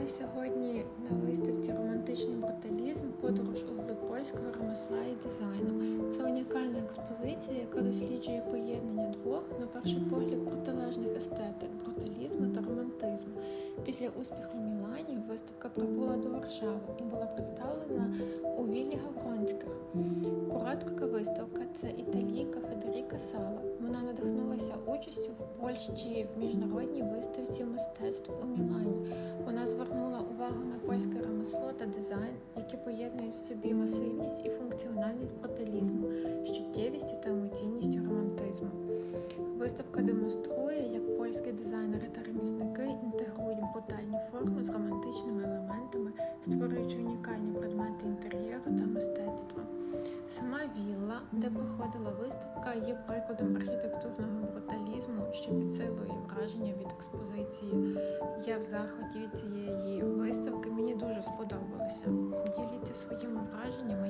побували сьогодні на виставці Романтичний бруталізм, подорож у глиб польського ремесла і дизайну. Це унікальна експозиція, яка досліджує поєднання двох, на перший погляд, протилежних естетик бруталізму та романтизму. Після успіху в Мілані виставка прибула до Варшави і була представлена у Віллі Гавронських. Кураторка виставка це італійка Федеріка Сала. Вона надихнулася участю в Польщі в міжнародній виставці мистецтв у Мілані. Польське ремесло та дизайн, які поєднують в собі масивність і функціональність бруталізму, чуттєвістю та емоційністю романтизму. Виставка демонструє, як польські дизайнери та ремісники інтегрують брутальні форми з романтичними елементами, створюючи унікальні предмети інтер'єру та мистецтва. Сама вілла, де проходила виставка, є прикладом підсилує враження від експозиції. Я в захваті від цієї виставки. Мені дуже сподобалося. Діліться своїми враженнями.